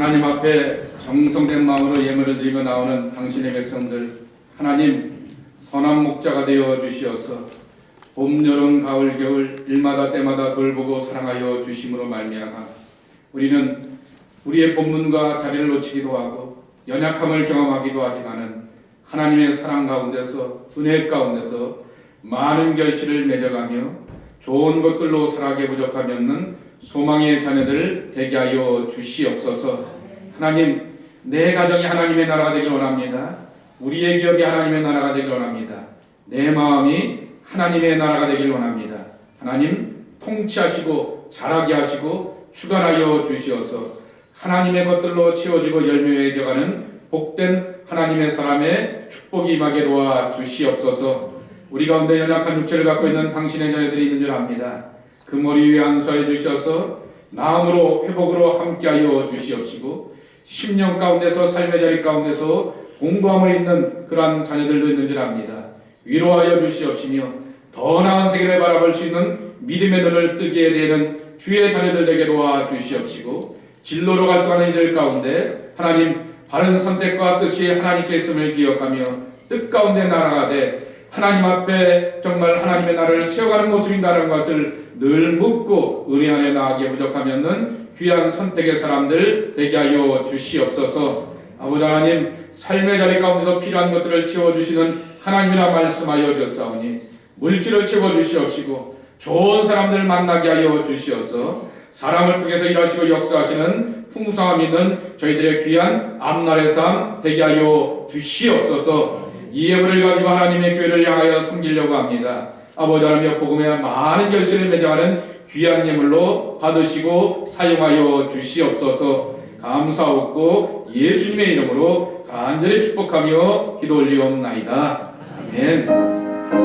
하나님 앞에 정성된 마음으로 예물을 드리며 나오는 당신의 백성들 하나님 선한 목자가 되어 주시어서 봄, 여름, 가을, 겨울 일마다 때마다 돌보고 사랑하여 주심으로 말미암아 우리는 우리의 본문과 자리를 놓치기도 하고 연약함을 경험하기도 하지만은 하나님의 사랑 가운데서 은혜 가운데서 많은 결실을 맺어가며 좋은 것들로 살아게 부족함이 없는 소망의 자녀들 되게 하여 주시옵소서. 하나님, 내 가정이 하나님의 나라가 되길 원합니다. 우리의 기업이 하나님의 나라가 되길 원합니다. 내 마음이 하나님의 나라가 되길 원합니다. 하나님, 통치하시고 자라게 하시고 주관하여 주시어서 하나님의 것들로 채워지고 열매에 되어가는 복된 하나님의 사람의 축복이 임하게 도와 주시옵소서. 우리 가운데 연약한 육체를 갖고 있는 당신의 자녀들이 있는 줄 압니다. 그 머리 위에 안수하여 주셔서 마음으로 회복으로 함께하여 주시옵시고 10년 가운데서 삶의 자리 가운데서 공부함을 있는 그러한 자녀들도 있는 줄 압니다. 위로하여 주시옵시며 더 나은 세계를 바라볼 수 있는 믿음의 눈을 뜨게 되는 주의 자녀들 되게 도와 주시옵시고 진로로 갈등하는 이들 가운데 하나님 바른 선택과 뜻이 하나님께 있음을 기억하며 뜻 가운데 나아가되 하나님 앞에 정말 하나님의 나라를 세워가는 모습인가라는 것을 늘 묻고 은혜 안에 나아가게 부족하면은 귀한 선택의 사람들 되게 하여 주시옵소서. 아버지 하나님 삶의 자리 가운데서 필요한 것들을 채워주시는 하나님이라 말씀하여 주셨사오니 물질을 채워주시옵시고 좋은 사람들 만나게 하여 주시어서 사람을 통해서 일하시고 역사하시는 풍성함 있는 저희들의 귀한 앞날의 삶 되게 하여 주시옵소서 이 예물을 가지고 하나님의 교회를 향하여 섬기려고 합니다. 아버지 하나님의 복음에 많은 결실을 맺어가는 귀한 예물로 받으시고 사용하여 주시옵소서 감사하고 예수님의 이름으로 간절히 축복하며 기도 올리옵나이다. 아멘